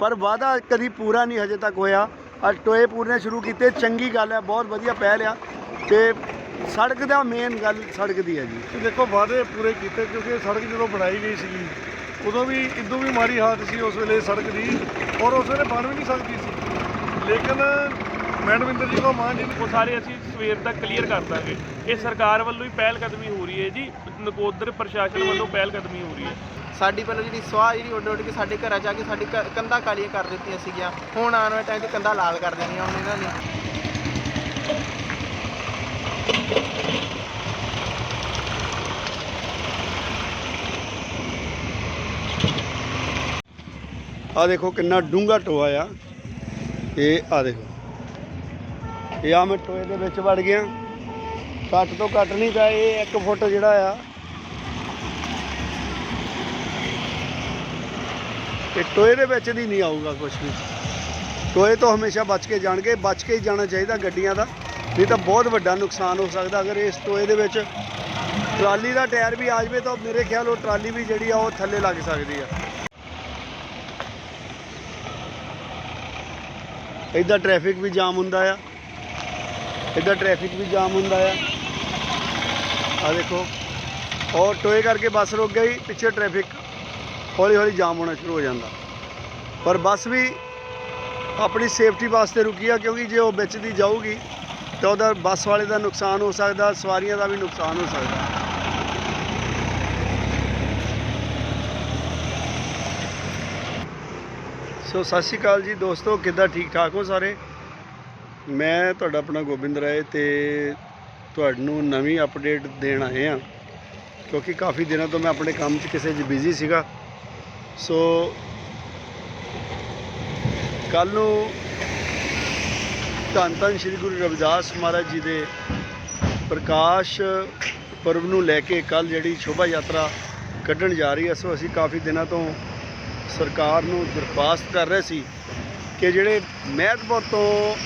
ਪਰ ਵਾਅਦਾ ਕਦੀ ਪੂਰਾ ਨਹੀਂ ਹਜੇ ਤੱਕ ਹੋਇਆ। ਅੱਜ ਟੋਏ ਪੂਰਨੇ ਸ਼ੁਰੂ ਕੀਤੇ ਚੰਗੀ ਗੱਲ ਹੈ ਬਹੁਤ ਵਧੀਆ ਪਹਿਲ ਆ ਤੇ ਸੜਕ ਦਾ ਮੇਨ ਗੱਲ ਸੜਕ ਦੀ ਹੈ ਜੀ। ਤੇ ਦੇਖੋ ਵਾਅਦੇ ਪੂਰੇ ਕੀਤੇ ਕਿਉਂਕਿ ਇਹ ਸੜਕ ਜਦੋਂ ਬਣਾਈ ਗਈ ਸੀਗੀ ਉਦੋਂ ਵੀ ਇਦੋਂ ਵੀ ਮਾੜੀ ਹਾਲਤ ਸੀ ਉਸ ਵੇਲੇ ਸੜਕ ਦੀ ਔਰ ਉਸ ਵੇਲੇ ਬਣ ਵੀ ਨਹੀਂ ਸਕਦੀ ਸੀ। ਲੇਕਿਨ ਮੈਡਮ ਇੰਦਰਜੀਤ ਕੌਰ ਮਾਨ ਜੀ ਨੇ ਉਹ ਸਾਰੇ ਅਸੀਂ ਸਵੇਰ ਤੱਕ ਕਲੀਅਰ ਕਰ ਦਾਂਗੇ। ਇਹ ਸਰਕਾਰ ਵੱਲੋਂ ਹੀ ਪਹਿਲ ਕਦਮੀ ਹੋ ਰਹੀ ਹੈ ਜੀ ਨਕੋਦਰ ਪ੍ਰਸ਼ਾਸਨ ਵੱਲੋਂ ਪਹਿਲ ਕਦਮੀ ਹੋ ਰਹੀ ਹੈ। ਸਾਡੀ ਪਹਿਲਾਂ ਜਿਹੜੀ ਸਵਾਹ ਜਿਹੜੀ ਉੱਡ ਉੱਡ ਕੇ ਸਾਡੇ ਘਰਾਂ ਜਾ ਕੇ ਸਾਡੀ ਕ- ਕੰਧਾਂ ਕਾਲੀਆਂ ਕਰ ਦਿੱਤੀਆਂ ਸੀਗੀਆਂ। ਹੁਣ ਆਉਣ ਵਾਲੇ ਟਾਈਮ 'ਚ ਕੰਧਾਂ ਲਾਲ ਕਰ ਦੇਣੀਆਂ ਹੁਣ ਇਹਨਾਂ ਨੇ। ਆ ਦੇਖੋ ਕਿੰਨਾ ਡੂੰਘਾ ਟੋਆ ਆ। ਇਹ ਆ ਦੇਖੋ। ਇਹ ਆ ਮੈਂ ਟੋਏ ਦੇ ਵਿੱਚ ਵੜ ਗਿਆ। ਘੱਟ ਤੋਂ ਘੱਟ ਨਹੀਂ ਤਾਂ ਇਹ 1 ਫੁੱਟ ਜਿਹੜਾ ਆ ਇਹ ਟੋਏ ਦੇ ਵਿੱਚ ਦੀ ਨਹੀਂ ਆਊਗਾ ਕੁਝ ਵੀ। ਟੋਏ ਤੋਂ ਹਮੇਸ਼ਾ ਬਚ ਕੇ ਜਾਣਗੇ, ਬਚ ਕੇ ਹੀ ਜਾਣਾ ਚਾਹੀਦਾ ਗੱਡੀਆਂ ਦਾ। ਨਹੀਂ ਤਾਂ ਬਹੁਤ ਵੱਡਾ ਨੁਕਸਾਨ ਹੋ ਸਕਦਾ ਅਗਰ ਇਸ ਟੋਏ ਦੇ ਵਿੱਚ ਟਰਾਲੀ ਦਾ ਟਾਇਰ ਵੀ ਆ ਜਾਵੇ ਤਾਂ ਮੇਰੇ ਖਿਆਲ ਉਹ ਟਰਾਲੀ ਵੀ ਜਿਹੜੀ ਆ ਉਹ ਥੱਲੇ ਲੱਗ ਸਕਦੀ ਆ। ਇੱਧਰ ਟ੍ਰੈਫਿਕ ਵੀ ਜਾਮ ਹੁੰਦਾ ਆ। ਇੱਧਰ ਟ੍ਰੈਫਿਕ ਵੀ ਜਾਮ ਹੁੰਦਾ ਆ। ਆ ਦੇਖੋ। ਔਰ ਟੋਏ ਕਰਕੇ ਬੱਸ ਰੁਕ ਗਈ, ਪਿੱਛੇ ਟ੍ਰੈਫਿਕ। ਹੌਲੀ ਹੌਲੀ ਜਾਮ ਹੋਣਾ ਸ਼ੁਰੂ ਹੋ ਜਾਂਦਾ। ਪਰ ਬੱਸ ਵੀ ਆਪਣੀ ਸੇਫਟੀ ਵਾਸਤੇ ਰੁਕੀ ਆ, ਕਿਉਂਕਿ ਜੇ ਉਹ ਵਿੱਚ ਦੀ ਜਾਊਗੀ, ਤਾਂ ਉਹਦਾ ਬੱਸ ਵਾਲੇ ਦਾ ਨੁਕਸਾਨ ਹੋ ਸਕਦਾ, ਸਵਾਰੀਆਂ ਦਾ ਵੀ ਨੁਕਸਾਨ ਹੋ ਸਕਦਾ। ਸੋ ਸਤਿ ਸ਼੍ਰੀ ਅਕਾਲ ਜੀ ਦੋਸਤੋ, ਕਿੱਦਾਂ ਠੀਕ ਠਾਕ ਹੋ ਸਾਰੇ? ਮੈਂ ਤੁਹਾਡਾ ਆਪਣਾ ਗੋਬਿੰਦ ਰਾਏ ਤੇ ਤੁਹਾਨੂੰ ਨਵੀਂ ਅਪਡੇਟ ਦੇਣ ਆਏ ਆ ਕਿਉਂਕਿ ਕਾਫੀ ਦਿਨਾਂ ਤੋਂ ਮੈਂ ਆਪਣੇ ਕੰਮ 'ਚ ਕਿਸੇ 'ਚ ਬਿਜ਼ੀ ਸੀਗਾ। ਸੋ ਕੱਲ ਨੂੰ ਧੰਨ ਧੰਨ ਸ਼੍ਰੀ ਗੁਰੂ ਰਵਿਦਾਸ ਮਹਾਰਾਜ ਜੀ ਦੇ ਪ੍ਰਕਾਸ਼ ਪਰਵ ਨੂੰ ਲੈ ਕੇ ਕੱਲ ਜਿਹੜੀ ਸ਼ੋਭਾ ਯਾਤਰਾ ਕੱਢਣ ਜਾ ਰਹੀ ਹੈ, ਸੋ ਅਸੀਂ ਕਾਫੀ ਦਿਨਾਂ ਤੋਂ ਸਰਕਾਰ ਨੂੰ ਦਰਖਾਸਤ ਕਰ ਰਹੇ ਸੀ ਕਿ ਜਿਹੜੇ ਮਹਿਤਪੁਰ ਤੋਂ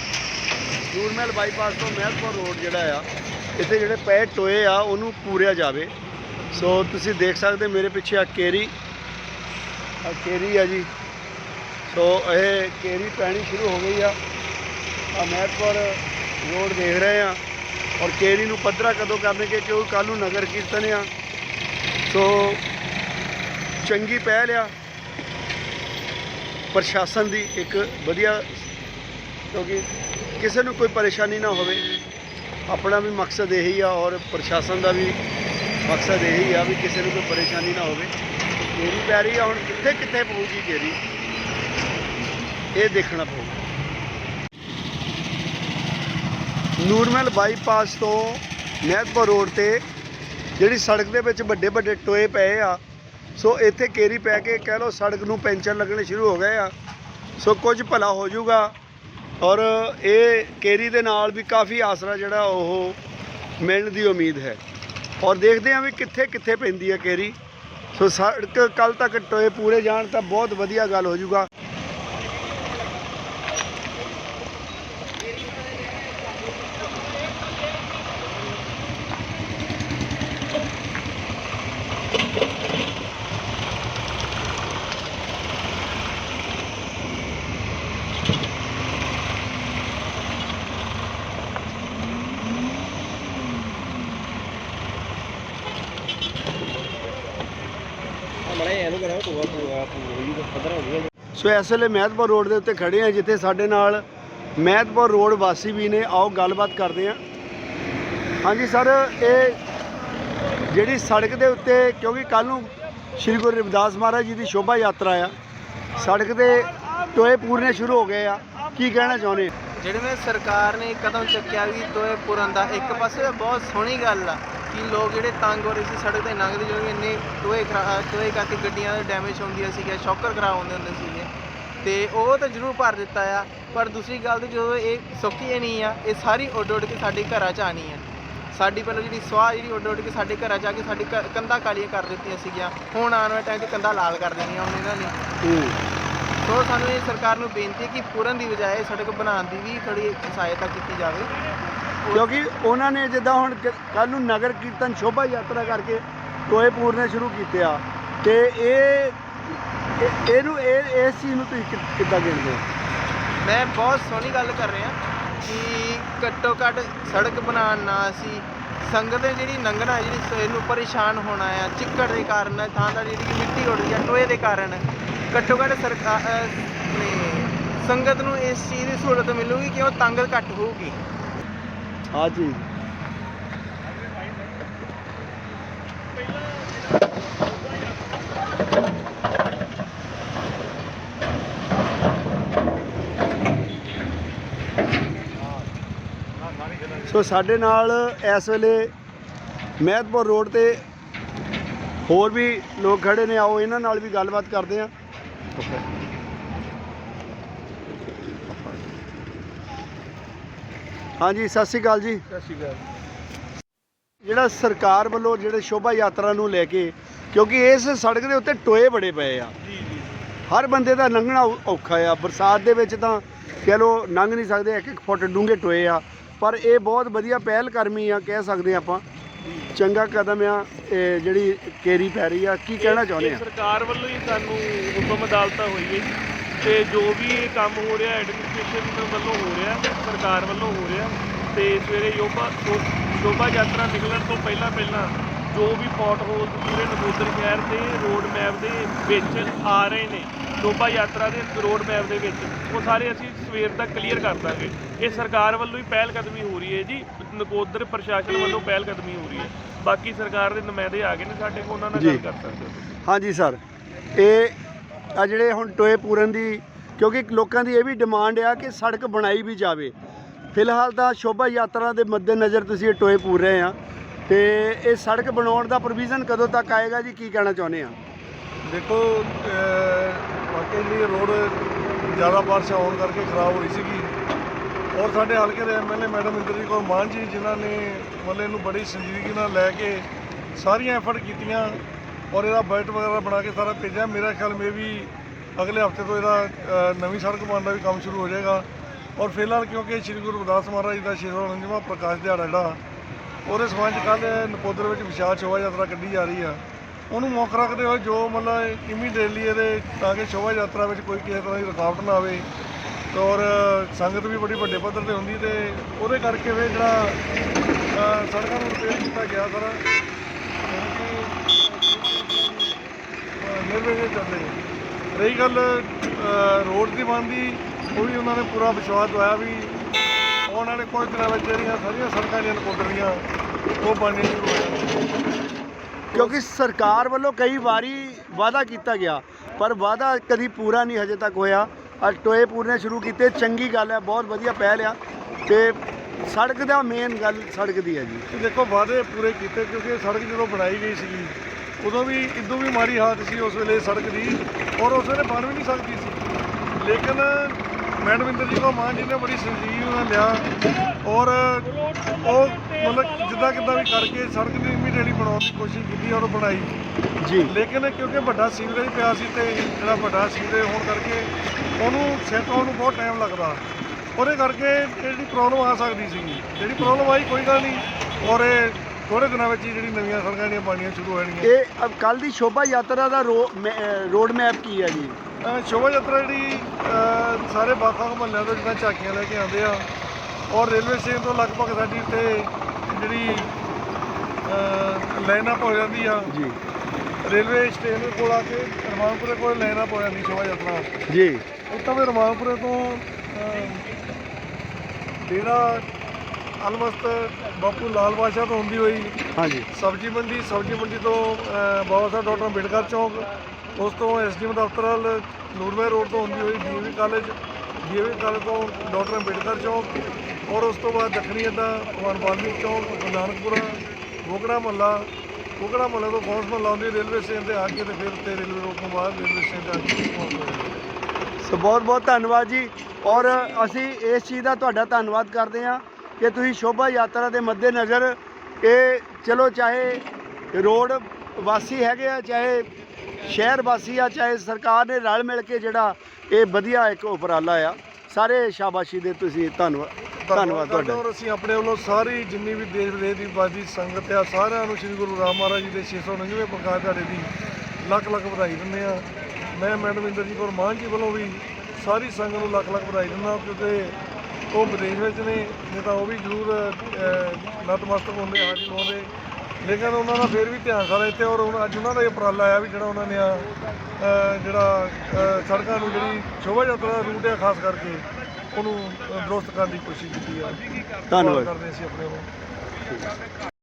ਨੂਰਮਹਿਲ ਬਾਈਪਾਸ ਤੋਂ ਮਹਿਤਪੁਰ ਰੋਡ ਜਿਹੜਾ ਆ, ਇੱਥੇ ਜਿਹੜੇ ਪੈ ਟੋਏ ਆ, ਉਹਨੂੰ ਪੂਰਿਆ ਜਾਵੇ। ਸੋ ਤੁਸੀਂ ਦੇਖ ਸਕਦੇ ਮੇਰੇ ਪਿੱਛੇ ਆ ਕੇਰੀ। ਆ ਕੇਰੀ ਆ ਜੀ। ਸੋ ਇਹ ਕੇਰੀ ਪੈਣੀ ਸ਼ੁਰੂ ਹੋ ਗਈ ਆ। ਆ ਮਹਿਤਪੁਰ ਰੋਡ ਦੇਖ ਰਹੇ ਆ ਔਰ ਕੇਰੀ ਨੂੰ ਪੱਧਰਾ ਕਦੋਂ ਕਰਨਗੇ, ਕਿਉਂਕਿ ਕੱਲ ਨੂੰ ਨਗਰ ਕੀਰਤਨ ਆ। ਸੋ ਚੰਗੀ ਪਹਿਲ ਆ। ਪ੍ਰਸ਼ਾਸਨ ਦੀ ਇੱਕ ਵਧੀਆ, ਕਿਉਂਕਿ ਕਿਸੇ ਨੂੰ ਕੋਈ ਪਰੇਸ਼ਾਨੀ ਨਾ ਹੋਵੇ। ਆਪਣਾ ਵੀ ਮਕਸਦ ਇਹੀ ਆ ਔਰ ਪ੍ਰਸ਼ਾਸਨ ਦਾ ਵੀ ਮਕਸਦ ਇਹੀ ਆ ਵੀ ਕਿਸੇ ਨੂੰ ਕੋਈ ਪਰੇਸ਼ਾਨੀ ਨਾ ਹੋਵੇ। ਕੇਰੀ ਪੈ ਰਹੀ ਆ, ਹੁਣ ਕਿੱਥੇ ਕਿੱਥੇ ਪਊਗੀ ਕੇਰੀ ਇਹ ਦੇਖਣਾ ਪਊਗਾ ਨੂਰਮਹਿਲ ਬਾਈਪਾਸ ਤੋਂ ਮਹਿਤਪੁਰ ਰੋਡ ਤੇ ਜਿਹੜੀ ਸੜਕ ਦੇ ਵਿੱਚ ਵੱਡੇ ਵੱਡੇ ਟੋਏ ਪਏ ਆ, ਸੋ ਇੱਥੇ ਕੇਰੀ ਪੈ ਕੇ ਕਹਿ ਲਓ ਸੜਕ ਨੂੰ ਪੈਂਚਰ ਲੱਗਣੇ ਸ਼ੁਰੂ ਹੋ ਗਏ ਆ। ਸੋ ਕੁਝ ਭਲਾ ਹੋ ਜਾਊਗਾ ਔਰ ਇਹ ਕੇਰੀ ਦੇ ਨਾਲ ਵੀ ਕਾਫੀ ਆਸਰਾ ਜਿਹੜਾ ਉਹ ਮਿਲਣ ਦੀ ਉਮੀਦ ਹੈ। ਔਰ ਦੇਖਦੇ ਹਾਂ ਵੀ ਕਿੱਥੇ ਕਿੱਥੇ ਪੈਂਦੀ ਹੈ ਕੇਰੀ। ਸੋ ਸੜਕ ਕੱਲ ਤੱਕ ਟੋਏ ਪੂਰੇ ਜਾਣ ਤਾਂ ਬਹੁਤ ਵਧੀਆ ਗੱਲ ਹੋ ਜਾਊਗਾ। ਸੋ ਇਸ ਵੇਲੇ ਮਹਿਤਪੁਰ ਰੋਡ ਦੇ ਉੱਤੇ ਖੜੇ ਆ ਜਿੱਥੇ ਸਾਡੇ ਨਾਲ ਮਹਿਤਪੁਰ ਰੋਡ ਵਾਸੀ ਵੀ ਨੇ। ਆਓ ਗੱਲਬਾਤ ਕਰਦੇ ਆ। ਹਾਂਜੀ ਸਰ, ਇਹ ਜਿਹੜੀ ਸੜਕ ਦੇ ਉੱਤੇ, ਕਿਉਂਕਿ ਕੱਲ ਨੂੰ ਸ੍ਰੀ ਗੁਰੂ ਰਵਿਦਾਸ ਮਹਾਰਾਜ ਜੀ ਦੀ ਸ਼ੋਭਾ ਯਾਤਰਾ ਆ, ਸੜਕ ਦੇ ਟੋਏ ਪੂਰਨੇ ਸ਼ੁਰੂ ਹੋ ਗਏ ਆ। ਕੀ ਕਹਿਣਾ ਚਾਹੁੰਦੇ ਜਿਹੜੇ ਨੇ ਸਰਕਾਰ ਨੇ ਕਦਮ ਚੱਕਿਆ ਵੀ ਤੋਏ ਪੁਰਨ ਦਾ ਇੱਕ ਪਾਸੇ, ਬਹੁਤ ਸੋਹਣੀ ਗੱਲ ਆ ਕਿ ਲੋਕ ਜਿਹੜੇ ਤੰਗ ਹੋ ਰਹੇ ਸੀ ਸੜਕ ਤੇ ਲੰਘਦੇ ਜਿਹੜੇ ਇੰਨੇ ਟੋਏ ਖਰਾ- ਟੋਏ ਕਰਕੇ ਗੱਡੀਆਂ ਦੇ ਡੈਮੇਜ ਹੁੰਦੀਆਂ ਸੀਗੀਆਂ ਸ਼ੌਕਰ ਖਰਾਬ ਹੁੰਦੇ ਹੁੰਦੇ ਸੀਗੇ। ਤੇ ਉਹ ਤਾਂ ਜ਼ਰੂਰ ਭਰ ਦਿੱਤਾ ਆ, ਪਰ ਦੂਸਰੀ ਗੱਲ ਤੇ ਜਦੋਂ ਇਹ ਸੁੱਕੀ ਨਹੀਂ ਆ, ਇਹ ਸਾਰੀ ਉੱਡ ਉੱਡ ਕੇ ਸਾਡੇ ਘਰਾਂ 'ਚ ਆਣੀ ਆ। ਸਾਡੀ ਪਹਿਲਾਂ ਜਿਹੜੀ ਸਵਾਹ ਜਿਹੜੀ ਉੱਡ ਉੱਡ ਕੇ ਸਾਡੇ ਘਰਾਂ 'ਚ ਆ ਕੇ ਸਾਡੇ ਕ- ਕੰਧਾਂ ਕਾਲੀਆਂ ਕਰ ਦਿੱਤੀਆਂ ਸੀਗੀਆਂ। ਹੁਣ ਆਉਣ ਵਾਲੇ ਟਾਈਮ 'ਚ ਕੰਧਾਂ ਲਾਲ ਕਰ ਦੇਣੀਆਂ ਹੁਣ ਇਹਨਾਂ ਨੇ। ਸੋ ਸਾਨੂੰ ਇਹ ਸਰਕਾਰ ਨੂੰ ਬੇਨਤੀ ਹੈ ਕਿ ਪੂਰਨ ਦੀ ਬਜਾਏ ਸੜਕ ਬਣਾਉਣ ਦੀ ਵੀ ਥੋੜੀ ਸਹਾਇਤਾ ਕੀਤੀ ਜਾਵੇ। ਕਿਉਂਕਿ ਉਹਨਾਂ ਨੇ ਜਿੱਦਾਂ ਹੁਣ ਕੱਲ ਨੂੰ ਨਗਰ ਕੀਰਤਨ ਸ਼ੋਭਾ ਯਾਤਰਾ ਕਰਕੇ ਟੋਏ ਪੂਰਨੇ ਸ਼ੁਰੂ ਕੀਤੇ ਆ। ਤੇ ਇਹ ਇਹ- ਇਹਨੂੰ ਇਹ ਇਸ ਚੀਜ਼ ਨੂੰ ਤੁਸੀਂ ਕਿੱਦਾਂ ਗਿਣਦੇ ਮੈਂ ਬਹੁਤ ਸੋਹਣੀ ਗੱਲ ਕਰ ਰਿਹਾ ਕਿ ਘੱਟੋ ਘੱਟ ਸੜਕ ਬਣਾਉਣ ਨਾਲ ਅਸੀਂ ਸੰਗਤ ਜਿਹੜੀ ਲੰਘਣਾ ਜਿਹੜੀ ਇਹਨੂੰ ਪਰੇਸ਼ਾਨ ਹੋਣਾ ਆ ਚਿੱਕੜ ਦੇ ਕਾਰਨ ਥਾਂ ਦਾ ਜਿਹੜੀ ਮਿੱਟੀ ਉੱਡ ਆ ਟੋਏ ਦੇ ਕਾਰਨ। ਘੱਟੋ ਘੱਟ ਸਰਕਾਰ ਆਪਣੇ ਸੰਗਤ ਨੂੰ ਇਸ ਚੀਜ਼ ਦੀ ਸਹੂਲਤ ਮਿਲੂਗੀ ਕਿ ਉਹ ਤੰਗ ਘੱਟ ਹੋਊਗੀ। ਆ ਚੀਜ਼ ਸੋ ਸਾਡੇ ਨਾਲ ਇਸ ਵੇਲੇ ਮਹਿਤਪੁਰ ਰੋਡ ਤੇ ਹੋਰ ਵੀ ਲੋਕ ਖੜੇ ਨੇ। ਆਓ, ਇਹਨਾਂ ਨਾਲ ਵੀ ਗੱਲਬਾਤ ਕਰਦੇ ਹਾਂ। ਹਾਂਜੀ ਸਤਿ ਸ਼੍ਰੀ ਅਕਾਲ ਜੀ। ਸਤਿ ਸ਼੍ਰੀ ਅਕਾਲ। ਜਿਹੜਾ ਸਰਕਾਰ ਵੱਲੋਂ ਜਿਹੜੇ ਸ਼ੋਭਾ ਯਾਤਰਾ ਨੂੰ ਲੈ ਕੇ ਕਿਉਂਕਿ ਇਸ ਸੜਕ ਦੇ ਉੱਤੇ ਟੋਏ ਬੜੇ ਪਏ ਆ। ਜੀ ਜੀ। ਹਰ ਬੰਦੇ ਦਾ ਲੰਘਣਾ ਔਖਾ ਆ। ਬਰਸਾਤ ਦੇ ਵਿੱਚ ਤਾਂ ਕਹਿ ਲੋ ਲੰਘ ਨਹੀਂ ਸਕਦੇ ਇੱਕ ਇੱਕ ਫੁੱਟ ਡੂੰਘੇ ਟੋਏ ਆ। ਪਰ ਇਹ ਬਹੁਤ ਵਧੀਆ ਪਹਿਲ ਕਰਮੀ ਆ ਕਹਿ ਸਕਦੇ ਆਪਾਂ। ਚੰਗਾ ਕਦਮ ਆ ਇਹ ਜਿਹੜੀ ਕੇਰੀ ਪੈ ਰਹੀ ਆ ਕੀ ਕਹਿਣਾ ਚਾਹੁੰਦੇ ਆ? ਸਰਕਾਰ ਵੱਲੋਂ ਹੀ ਸਾਨੂੰ ਹੁਕਮ ਅਦਾਲਤਾਂ ਹੋਈ ਹੈ ਜੀ। ਤੇ ਜੋ ਵੀ ਇਹ ਕੰਮ ਹੋ ਰਿਹਾ ਐਡਮਿਨਿਸਟ੍ਰੇਸ਼ਨ ਵੱਲੋਂ ਹੋ ਰਿਹਾ ਸਰਕਾਰ ਵੱਲੋਂ ਹੋ ਰਿਹਾ ਤੇ ਸਵੇਰੇ ਸ਼ੋ- ਸ਼ੋਭਾ ਯਾਤਰਾ ਨਿਕਲਣ ਤੋਂ ਪਹਿਲਾਂ ਪਹਿਲਾਂ ਜੋ ਵੀ ਪੌਟ ਹੋਲ ਪੂਰੇ ਨਕੋਦਰ ਸ਼ਹਿਰ ਦੇ ਰੋਡ ਮੈਪ ਦੇ ਵਿੱਚ ਆ ਰਹੇ ਨੇ ਸ਼ੋਭਾ ਯਾਤਰਾ ਦੇ ਰੋਡ ਮੈਪ ਦੇ ਵਿੱਚ ਉਹ ਸਾਰੇ ਅਸੀਂ ਸਵੇਰ ਤੱਕ ਕਲੀਅਰ ਕਰ ਦਾਂਗੇ ਇਹ ਸਰਕਾਰ ਵੱਲੋਂ ਹੀ ਪਹਿਲ ਕਦਮੀ ਹੋ ਰਹੀ ਹੈ ਜੀ ਨਕੋਦਰ ਪ੍ਰਸ਼ਾਸਨ ਵੱਲੋਂ ਪਹਿਲ ਕਦਮੀ ਹੋ ਰਹੀ ਹੈ ਬਾਕੀ ਸਰਕਾਰ ਦੇ ਨੁਮਾਇੰਦੇ ਆ ਗਏ ਨੇ ਸਾਡੇ ਕੋਲ ਉਹਨਾਂ ਨਾਲ। ਗੱਲ ਕਰ ਸਕਦੇ ਹੋ। ਹਾਂਜੀ ਸਰ ਇਹ ਆ ਜਿਹੜੇ ਹੁਣ ਟੋਏ ਪੂਰਨ ਦੀ ਕਿਉਂਕਿ ਲੋਕਾਂ ਦੀ ਇਹ ਵੀ ਡਿਮਾਂਡ ਆ ਕਿ ਸੜਕ ਬਣਾਈ ਵੀ ਜਾਵੇ। ਫਿਲਹਾਲ ਤਾਂ ਸ਼ੋਭਾ ਯਾਤਰਾ ਦੇ ਮੱਦੇਨਜ਼ਰ ਤੁਸੀਂ ਇਹ ਟੋਏ ਪੂਰ ਰਹੇ ਆ। ਤੇ ਇਹ ਸੜਕ ਬਣਾਉਣ ਦਾ ਪ੍ਰੋਵੀਜ਼ਨ ਕਦੋਂ ਤੱਕ ਆਏਗਾ ਜੀ? ਕੀ ਕਹਿਣਾ ਚਾਹੁੰਦੇ ਆ? ਦੇਖੋ ਅਹ, ਵਾਕਈ ਜਿਹੜੀ ਰੋਡ ਜ਼ਿਆਦਾ ਬਾਰਿਸ਼ ਆਉਣ ਕਰਕੇ ਖਰਾਬ ਹੋਈ ਸੀਗੀ। ਔਰ ਸਾਡੇ ਹਲਕੇ ਦੇ ਐਮਐਲਏ ਮੈਡਮ ਇੰਦਰਜੀਤ ਕੌਰ ਮਾਨ ਜੀ ਜਿਨ੍ਹਾਂ ਨੇ ਮਤਲਬ ਨੂੰ ਬੜੀ ਸੰਜੀਦਗੀ ਨਾਲ ਲੈ ਕੇ ਸਾਰੀਆਂ ਐਫਰਟ ਕੀਤੀਆਂ। ਔਰ ਇਹਦਾ ਬਜਟ ਵਗੈਰਾ ਬਣਾ ਕੇ ਸਾਰਾ ਭੇਜਿਆ। ਮੇਰਾ ਖਿਆਲ ਮੇ ਵੀ ਅਗਲੇ ਹਫ਼ਤੇ ਤੋਂ ਇਹਦਾ ਨਵੀਂ ਸੜਕ ਬਣਨ ਦਾ ਵੀ ਕੰਮ ਸ਼ੁਰੂ ਹੋ ਜਾਏਗਾ। ਔਰ ਫਿਲਹਾਲ ਕਿਉਂਕਿ ਸ੍ਰੀ ਗੁਰੂ ਰਵਿਦਾਸ ਮਹਾਰਾਜ ਜੀ ਦਾ 649ਵਾਂ ਪ੍ਰਕਾਸ਼ ਦਿਹਾੜਾ ਜਿਹੜਾ, ਉਹਦੇ ਸਬੰਧ ਕੱਲ੍ਹ ਨਕੋਦਰ ਵਿੱਚ ਵਿਸ਼ਾਲ ਸ਼ੋਭਾ ਯਾਤਰਾ ਕੱਢੀ ਜਾ ਰਹੀ ਆ। ਉਹਨੂੰ ਮੁੱਖ ਰੱਖਦੇ ਹੋਏ ਜੋ ਮਤਲਬ ਇਮੀਡੀਏਟਲੀ ਇਹਦੇ ਤਾਂ ਕਿ ਸ਼ੋਭਾ ਯਾਤਰਾ ਵਿੱਚ ਕੋਈ ਕਿਸੇ ਤਰ੍ਹਾਂ ਦੀ ਰੁਕਾਵਟ ਨਾ ਆਵੇ। ਔਰ ਸੰਗਤ ਵੀ ਬੜੀ ਵੱਡੇ ਪੱਧਰ ਤੇ ਹੁੰਦੀ ਤੇ ਉਹਦੇ ਕਰਕੇ ਫਿਰ ਜਿਹੜਾ ਸੜਕਾਂ ਨੂੰ ਰਿਪੇਅਰ ਕੀਤਾ ਗਿਆ ਸਾਰਾ। ਚੱਲਦੇ ਰਹੀ ਗੱਲ ਰੋਡ ਦੀ ਬਣਦੀ ਉਹ ਵੀ ਉਹਨਾਂ ਨੇ ਪੂਰਾ ਵਿਸ਼ਵਾਸ ਦਵਾਇਆ ਵੀ ਆਉਣ ਵਾਲੇ ਕੁਝ ਦਿਨਾਂ ਵਿੱਚ ਜਿਹੜੀਆਂ ਸਾਰੀਆਂ ਸੜਕਾਂ ਦੀਆਂ ਉਹ ਬਣਨੀਆਂ ਸ਼ੁਰੂ ਹੋ ਜਾਣਗੀਆਂ। ਕਿਉਂਕਿ ਸਰਕਾਰ ਵੱਲੋਂ ਕਈ ਵਾਰੀ ਵਾਅਦਾ ਕੀਤਾ ਗਿਆ ਪਰ ਵਾਅਦਾ ਕਦੀ ਪੂਰਾ ਨਹੀਂ ਹਜੇ ਤੱਕ ਹੋਇਆ। ਅੱਜ ਟੋਏ ਪੂਰਨੇ ਸ਼ੁਰੂ ਕੀਤੇ ਚੰਗੀ ਗੱਲ ਹੈ ਬਹੁਤ ਵਧੀਆ ਪਹਿਲ ਆ। ਤੇ ਸੜਕ ਦਾ ਮੇਨ ਗੱਲ ਸੜਕ ਦੀ ਹੈ ਜੀ। ਦੇਖੋ ਵਾਅਦੇ ਪੂਰੇ ਕੀਤੇ ਕਿਉਂਕਿ ਇਹ ਸੜਕ ਜਦੋਂ ਬਣਾਈ ਗਈ ਸੀਗੀ ਉਦੋਂ ਵੀ ਇਦੋਂ ਵੀ ਮਾੜੀ ਹਾਲਤ ਸੀ ਉਸ ਵੇਲੇ ਸੜਕ ਦੀ ਔਰ ਉਸ ਵੇਲੇ ਬਣ ਵੀ ਨਹੀਂ ਸਕਦੀ ਸੀ। ਲੇਕਿਨ ਮੈਡਮ ਇੰਦਰਜੀਤ ਕੌਰ ਮਾਨ ਜੀ ਨੇ ਬੜੀ ਸੰਜੀਵ ਨਾਲ ਲਿਆ ਔਰ ਉਹ ਮਤਲਬ ਜਿੱਦਾਂ ਕਿੱਦਾਂ ਵੀ ਕਰਕੇ ਸੜਕ ਦੀ ਇਮੀਡੀਏਟਲੀ ਬਣਾਉਣ ਦੀ ਕੋਸ਼ਿਸ਼ ਕੀਤੀ ਔਰ ਬਣਾਈ। ਜੀ। ਲੇਕਿਨ ਕਿਉਂਕਿ ਵੱਡਾ ਸੀਵਰੇਜ ਪਿਆ ਸੀ ਤੇ ਜਿਹੜਾ ਵੱਡਾ ਸੀਵਰੇਜ ਹੋਣ ਕਰਕੇ ਉਹਨੂੰ ਸੈੱਟ ਹੋਣ ਨੂੰ ਬਹੁਤ ਟਾਈਮ ਲੱਗਦਾ। ਉਹਦੇ ਕਰਕੇ ਜਿਹੜੀ ਪ੍ਰੋਬਲਮ ਆ ਸਕਦੀ ਸੀਗੀ। ਜਿਹੜੀ ਪ੍ਰੋਬਲਮ ਆਈ ਕੋਈ ਗੱਲ ਨਹੀਂ। ਔਰ ਇਹ ਥੋੜੇ ਦਿਨਾਂ ਵਿੱਚ ਹੀ ਜਿਹੜੀ ਨਵੀਆਂ ਸੜਕਾਂ ਜਿਹੜੀਆਂ ਬਣਨੀਆਂ ਸ਼ੁਰੂ ਹੋ ਜਾਣਗੀਆਂ। ਇਹ ਕੱਲ ਦੀ ਸ਼ੋਭਾ ਯਾਤਰਾ ਦਾ ਰੋਡ ਮੈਪ ਕੀ ਹੈ ਜੀ? ਸ਼ੋਭਾ ਯਾਤਰਾ ਜਿਹੜੀ ਸਾਰੇ ਵੱਖ-ਵੱਖ ਮਹੱਲਿਆਂ ਤੋਂ ਜਿੱਦਾਂ ਝਾਕੀਆਂ ਲੈ ਕੇ ਆਉਂਦੇ ਆ ਔਰ ਰੇਲਵੇ ਸਟੇਸ਼ਨ ਤੋਂ ਲਗਭਗ ਸਾਡੀ ਤੇ ਜਿਹੜੀ ਲਾਈਨ ਅਪ ਹੋ ਜਾਂਦੀ ਆ ਜੀ। ਰੇਲਵੇ ਸਟੇਸ਼ਨ ਕੋਲ ਆ ਕੇ ਰਮਾਨਪੁਰੇ ਕੋਲ ਲਾਈਨ ਅਪ ਹੋ ਜਾਂਦੀ ਸ਼ੋਭਾ ਯਾਤਰਾ। ਜੀ। ਇੱਥੋਂ ਵੀ ਰਮਾਨਪੁਰੇ ਤੋਂ ਡੇਰਾ ਆਲਮਸਟ ਬਾਪੂ ਲਾਲ ਬਾਦਸ਼ਾਹ ਤੋਂ ਹੁੰਦੀ ਹੋਈ ਹਾਂਜੀ। ਸਬਜ਼ੀ ਮੰਡੀ ਸਬਜ਼ੀ ਮੰਡੀ ਤੋਂ ਬਾਬਾ ਸਾਹਿਬ ਡਾਕਟਰ ਅੰਬੇਡਕਰ ਚੌਂਕ ਉਸ ਤੋਂ ਐਸਡੀਐਮ ਦਫ਼ਤਰ ਵੱਲ ਨੂਰਮਹਿਰ ਰੋਡ ਤੋਂ ਹੁੰਦੀ ਹੋਈ ਡੀਏਵੀ ਕਾਲਜ ਡੀਏਵੀ ਕਾਲਜ ਤੋਂ ਡਾਕਟਰ ਅੰਬੇਡਕਰ ਚੌਂਕ ਔਰ ਉਸ ਤੋਂ ਬਾਅਦ ਦੱਖਣੀ ਅੱਡਾ ਭਗਵਾਨ ਵਾਲਮੀਕ ਚੌਂਕ ਨਾਨਕਪੁਰਾ ਗੋਗੜਾ ਮਹੱਲਾ ਗੋਗੜਾ ਮਹੱਲੇ ਤੋਂ ਫੌਂਸ ਮਹੱਲਾ ਆਉਂਦੀ ਰੇਲਵੇ ਸਟੇਸ਼ਨ ਤੇ ਆ ਕੇ ਤੇ ਫਿਰ ਉੱਤੇ ਰੇਲਵੇ ਰੋਡ ਤੋਂ ਬਾਅਦ ਰੇਲਵੇ ਸਟੇਸ਼ਨ ਤੇ ਆ ਕੇ ਸੋ ਬਹੁਤ ਬਹੁਤ ਧੰਨਵਾਦ ਜੀ ਔਰ ਅਸੀਂ ਇਸ ਚੀਜ਼ ਦਾ ਤੁਹਾਡਾ ਧੰਨਵਾਦ ਕਰਦੇ ਹਾਂ। ਕਿ ਤੁਸੀਂ ਸ਼ੋਭਾ ਯਾਤਰਾ ਦੇ ਮੱਦੇਨਜ਼ਰ ਇਹ ਚਲੋ ਚਾਹੇ ਰੋਡ ਵਾਸੀ ਹੈਗੇ ਆ ਚਾਹੇ ਸ਼ਹਿਰ ਵਾਸੀ ਆ ਚਾਹੇ ਸਰਕਾਰ ਨੇ ਰਲ ਮਿਲ ਕੇ ਜਿਹੜਾ ਇਹ ਵਧੀਆ ਇੱਕ ਉਪਰਾਲਾ ਆ। ਸਾਰੇ ਸ਼ਾਬਾਸ਼ੀ ਦੇ ਤੁਸੀਂ ਧੰਨਵਾਦ ਧੰਨਵਾਦ ਤੁਹਾਡਾ। ਔਰ ਅਸੀਂ ਆਪਣੇ ਵੱਲੋਂ ਸਾਰੀ ਜਿੰਨੀ ਵੀ ਦੇਸ਼ ਵਿਦੇਸ਼ ਦੀ ਬਾਜੀ ਸੰਗਤ ਆ ਸਾਰਿਆਂ ਨੂੰ ਸ੍ਰੀ ਗੁਰੂ ਰਾਮ ਮਹਾਰਾਜ ਜੀ ਦੇ 699ਵੇਂ ਪ੍ਰਕਾਸ਼ ਦਿਹਾੜੇ ਦੀ ਲੱਖ ਲੱਖ ਵਧਾਈ ਦਿੰਦੇ ਆ ਮੈਂ ਮੈਡਮ ਇੰਦਰਜੀਤ ਕੌਰ ਮਾਨ ਜੀ ਵੱਲੋਂ ਵੀ ਸਾਰੀ ਸੰਗਤ ਨੂੰ ਲੱਖ ਲੱਖ ਵਧਾਈ ਦਿੰਦਾ ਕਿਉਂਕਿ ਉਹ ਵਿਦੇਸ਼ ਵਿੱਚ ਨੇ ਨਹੀਂ ਤਾਂ ਉਹ ਵੀ ਜ਼ਰੂਰ ਨਤਮਸਤਕ ਹੁੰਦੇ ਹਾਜ਼ਰ ਹੁੰਦੇ ਲੇਕਿਨ ਉਹਨਾਂ ਦਾ ਫਿਰ ਵੀ ਧਿਆਨ ਸਾਰਾ ਇੱਥੇ ਔਰ ਹੁਣ ਅੱਜ ਉਹਨਾਂ ਦਾ ਇਹ ਉਪਰਾਲਾ ਆਇਆ ਵੀ ਜਿਹੜਾ ਉਹਨਾਂ ਨੇ ਆ ਜਿਹੜਾ ਸੜਕਾਂ ਨੂੰ ਜਿਹੜੀ ਸ਼ੋਭਾ ਯਾਤਰਾ ਦਾ ਰੂਟ ਹੈ ਖਾਸ ਕਰਕੇ ਉਹਨੂੰ ਦਰੁਸਤ ਕਰਨ ਦੀ ਕੋਸ਼ਿਸ਼ ਕੀਤੀ ਆ। ਧੰਨਵਾਦ। ਕਰਦੇ ਅਸੀਂ ਆਪਣੇ ਵੱਲੋਂ।